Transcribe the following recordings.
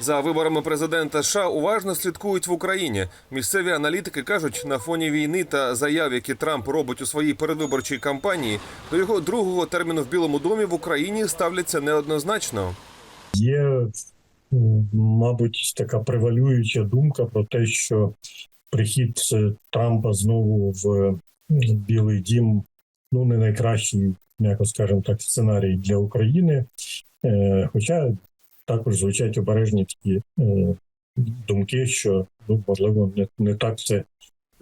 За виборами президента США уважно слідкують в Україні. Місцеві аналітики кажуть, на фоні війни та заяв, які Трамп робить у своїй передвиборчій кампанії, до його другого терміну в Білому домі в Україні ставляться неоднозначно. Є, мабуть, така превалююча думка про те, що прихід е, Трампа знову в Білий Дім ну не найкращий, м'яко скажемо так, сценарій для України. Е, Хоча також звучать обережні такі е, думки, що ну, можливо не, не так все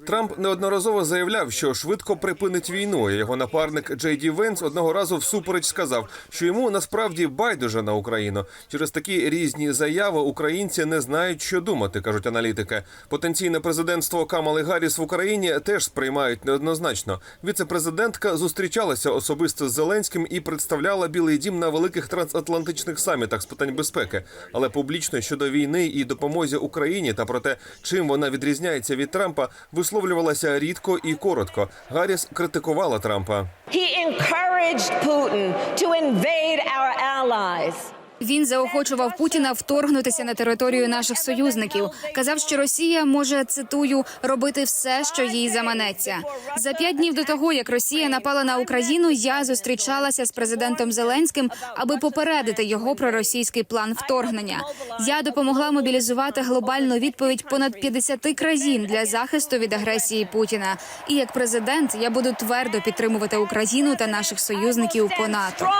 Трамп неодноразово заявляв, що швидко припинить війну. Його напарник Джей Ді Венс одного разу всупереч сказав, що йому насправді байдуже на Україну. Через такі різні заяви українці не знають, що думати, кажуть аналітики. Потенційне президентство Камали Гарріс в Україні теж сприймають неоднозначно. Віце-президентка зустрічалася особисто з Зеленським і представляла Білий Дім на великих трансатлантичних самітах з питань безпеки. Але публічно щодо війни і допомозі Україні та про те, чим вона відрізняється від Трампа, висловлювалася рідко і коротко. Гарріс критикувала Трампа. He encouraged Putin to invade our allies. Він заохочував Путіна вторгнутися на територію наших союзників. Казав, що Росія може цитую робити все, що їй заманеться. За п'ять днів до того, як Росія напала на Україну, я зустрічалася з президентом Зеленським, аби попередити його про російський план вторгнення. Я допомогла мобілізувати глобальну відповідь понад 50 країн для захисту від агресії Путіна. І як президент я буду твердо підтримувати Україну та наших союзників по НАТО.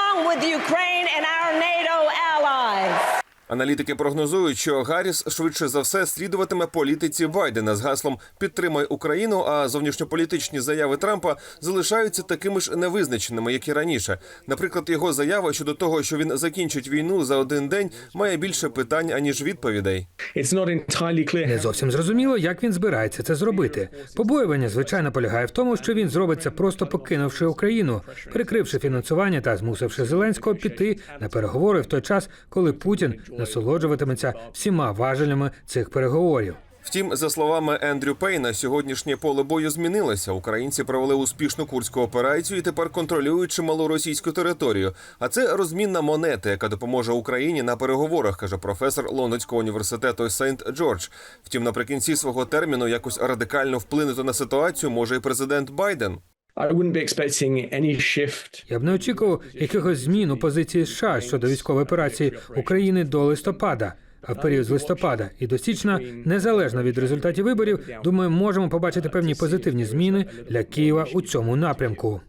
Аналітики прогнозують, що Гарріс швидше за все слідуватиме політиці Байдена з гаслом Підтримай Україну. А зовнішньополітичні заяви Трампа залишаються такими ж невизначеними, як і раніше. Наприклад, його заява щодо того, що він закінчить війну за один день, має більше питань аніж відповідей. Не зовсім зрозуміло, як він збирається це зробити. Побоювання, звичайно, полягає в тому, що він зробить це просто покинувши Україну, перекривши фінансування та змусивши Зеленського піти на переговори в той час, коли Путін насолоджуватиметься всіма важелями цих переговорів. Втім, за словами Ендрю Пейна, сьогоднішнє поле бою змінилося. Українці провели успішну курську операцію і тепер контролюють чималу російську територію. А це розмінна монета, яка допоможе Україні на переговорах, каже професор Лондонського університету Сейнт Джордж. Втім, наприкінці свого терміну якось радикально вплинути на ситуацію може і президент Байден. I wouldn't be expecting any shift. Я б не очікував якихось змін у позиції США щодо військової операції України до листопада. А в період з листопада і до січня, незалежно від результатів виборів, думаю, можемо побачити певні позитивні зміни для Києва у цьому напрямку.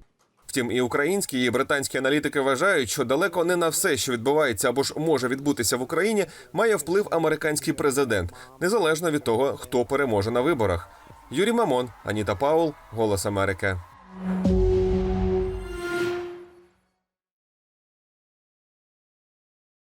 Втім, і українські, і британські аналітики вважають, що далеко не на все, що відбувається або ж може відбутися в Україні, має вплив американський президент, незалежно від того, хто переможе на виборах. Юрій Мамон, Аніта Паул, Голос Америки. you